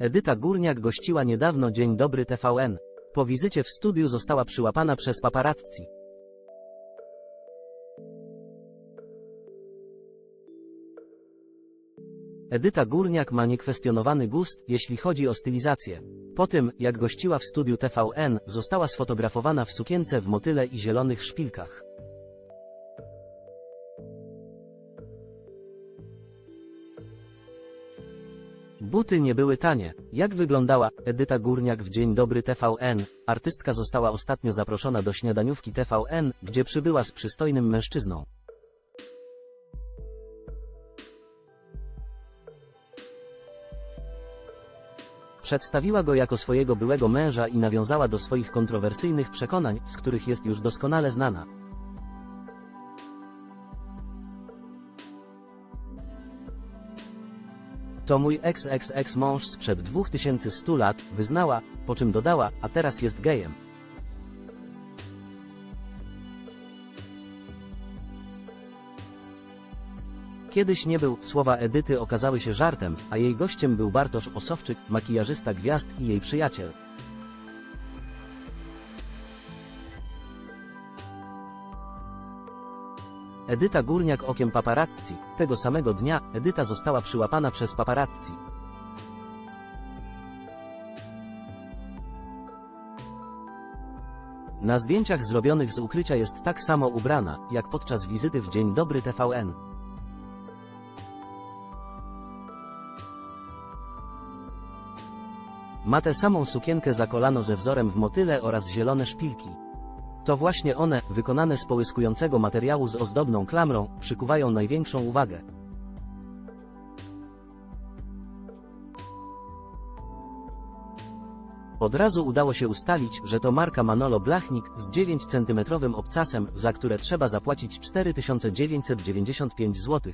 Edyta Górniak gościła niedawno Dzień Dobry TVN. Po wizycie w studiu została przyłapana przez paparazzi. Edyta Górniak ma niekwestionowany gust, jeśli chodzi o stylizację. Po tym, jak gościła w studiu TVN, została sfotografowana w sukience w motyle i zielonych szpilkach. Buty nie były tanie. Jak wyglądała Edyta Górniak w Dzień Dobry TVN? Artystka została ostatnio zaproszona do śniadaniówki TVN, gdzie przybyła z przystojnym mężczyzną. Przedstawiła go jako swojego byłego męża i nawiązała do swoich kontrowersyjnych przekonań, z których jest już doskonale znana. To mój ex-ex-ex mąż sprzed 2100 lat, wyznała, po czym dodała, a teraz jest gejem. Kiedyś nie był, słowa Edyty okazały się żartem, a jej gościem był Bartosz Osowczyk, makijażysta gwiazd i jej przyjaciel. Edyta Górniak okiem paparazzi. Tego samego dnia Edyta została przyłapana przez paparazzi. Na zdjęciach zrobionych z ukrycia jest tak samo ubrana, jak podczas wizyty w Dzień Dobry TVN. Ma tę samą sukienkę za kolano ze wzorem w motyle oraz zielone szpilki. To właśnie one, wykonane z połyskującego materiału z ozdobną klamrą, przykuwają największą uwagę. Od razu udało się ustalić, że to marka Manolo Blachnik z 9 cm obcasem, za które trzeba zapłacić 4995 zł.